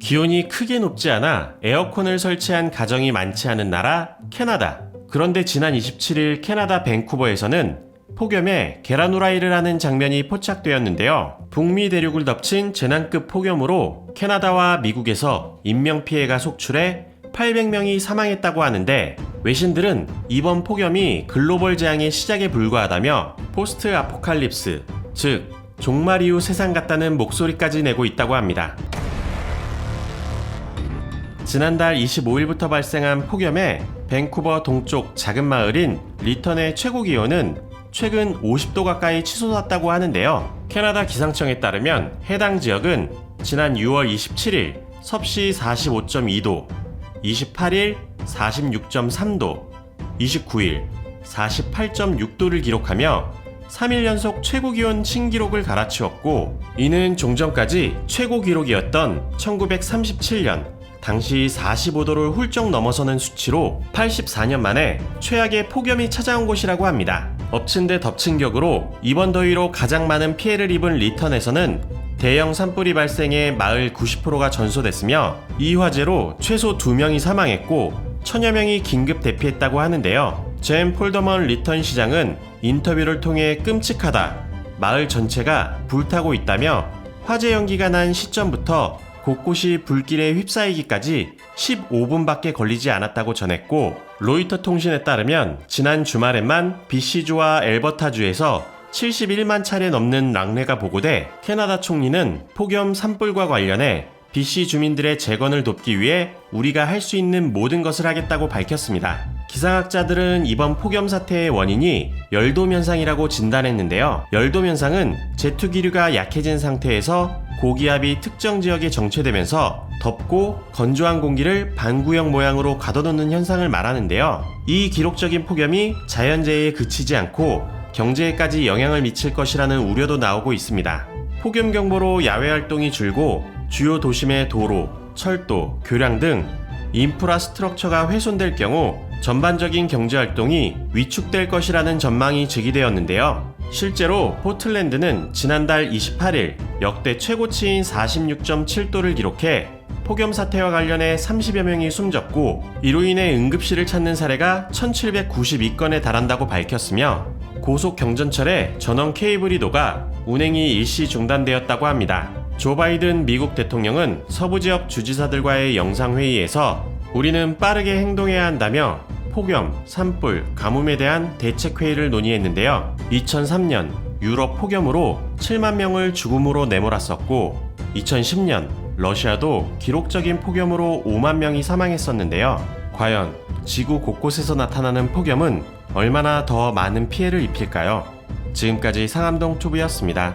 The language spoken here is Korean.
기온이 크게 높지 않아 에어컨을 설치한 가정이 많지 않은 나라 캐나다. 그런데 지난 27일 캐나다 밴쿠버에서는 폭염에 계란 후라이를 하는 장면이 포착되었는데요. 북미 대륙을 덮친 재난급 폭염으로 캐나다와 미국에서 인명피해가 속출해 800명이 사망했다고 하는데 외신들은 이번 폭염이 글로벌 재앙의 시작에 불과하다며 포스트 아포칼립스, 즉 종말 이후 세상 같다는 목소리까지 내고 있다고 합니다. 지난달 25일부터 발생한 폭염에 밴쿠버 동쪽 작은 마을인 리턴의 최고 기온은 최근 50도 가까이 치솟았다고 하는데요. 캐나다 기상청에 따르면 해당 지역은 지난 6월 27일 섭씨 45.2도, 28일 46.3도, 29일 48.6도를 기록하며 3일 연속 최고 기온 신기록을 갈아치웠고 이는 종전까지 최고 기록이었던 1937년 당시 45도를 훌쩍 넘어서는 수치로 84년 만에 최악의 폭염이 찾아온 곳이라고 합니다. 엎친 데 덮친 격으로 이번 더위로 가장 많은 피해를 입은 리턴에서는 대형 산불이 발생해 마을 90%가 전소됐으며 이 화재로 최소 2명이 사망했고 천여 명이 긴급 대피했다고 하는데요. 젠 폴더먼 리턴 시장은 인터뷰를 통해 끔찍하다. 마을 전체가 불타고 있다며 화재 연기가 난 시점부터 곳곳이 불길에 휩싸이기까지 15분밖에 걸리지 않았다고 전했고 로이터 통신에 따르면 지난 주말에만 BC주와 엘버타주에서 71만 차례 넘는 랑례가 보고돼 캐나다 총리는 폭염 산불과 관련해 BC 주민들의 재건을 돕기 위해 우리가 할 수 있는 모든 것을 하겠다고 밝혔습니다. 기상학자들은 이번 폭염 사태의 원인이 열돔 현상이라고 진단했는데요. 열돔 현상은 제투 기류가 약해진 상태에서 고기압이 특정 지역에 정체되면서 덥고 건조한 공기를 반구형 모양으로 가둬놓는 현상을 말하는데요. 이 기록적인 폭염이 자연재해에 그치지 않고 경제에까지 영향을 미칠 것이라는 우려도 나오고 있습니다. 폭염 경보로 야외 활동이 줄고 주요 도심의 도로, 철도, 교량 등 인프라 스트럭처가 훼손될 경우 전반적인 경제 활동이 위축될 것이라는 전망이 제기되었는데요. 실제로 포틀랜드는 지난달 28일 역대 최고치인 46.7도를 기록해 폭염 사태와 관련해 30여 명이 숨졌고 이로 인해 응급실을 찾는 사례가 1792건에 달한다고 밝혔으며 고속 경전철의 전원 케이블이 녹아 운행이 일시 중단되었다고 합니다. 조 바이든 미국 대통령은 서부 지역 주지사들과의 영상회의에서 우리는 빠르게 행동해야 한다며 폭염, 산불, 가뭄에 대한 대책회의를 논의했는데요. 2003년 유럽 폭염으로 7만 명을 죽음으로 내몰았었고 2010년 러시아도 기록적인 폭염으로 5만 명이 사망했었는데요. 과연 지구 곳곳에서 나타나는 폭염은 얼마나 더 많은 피해를 입힐까요? 지금까지 상암동 초부였습니다.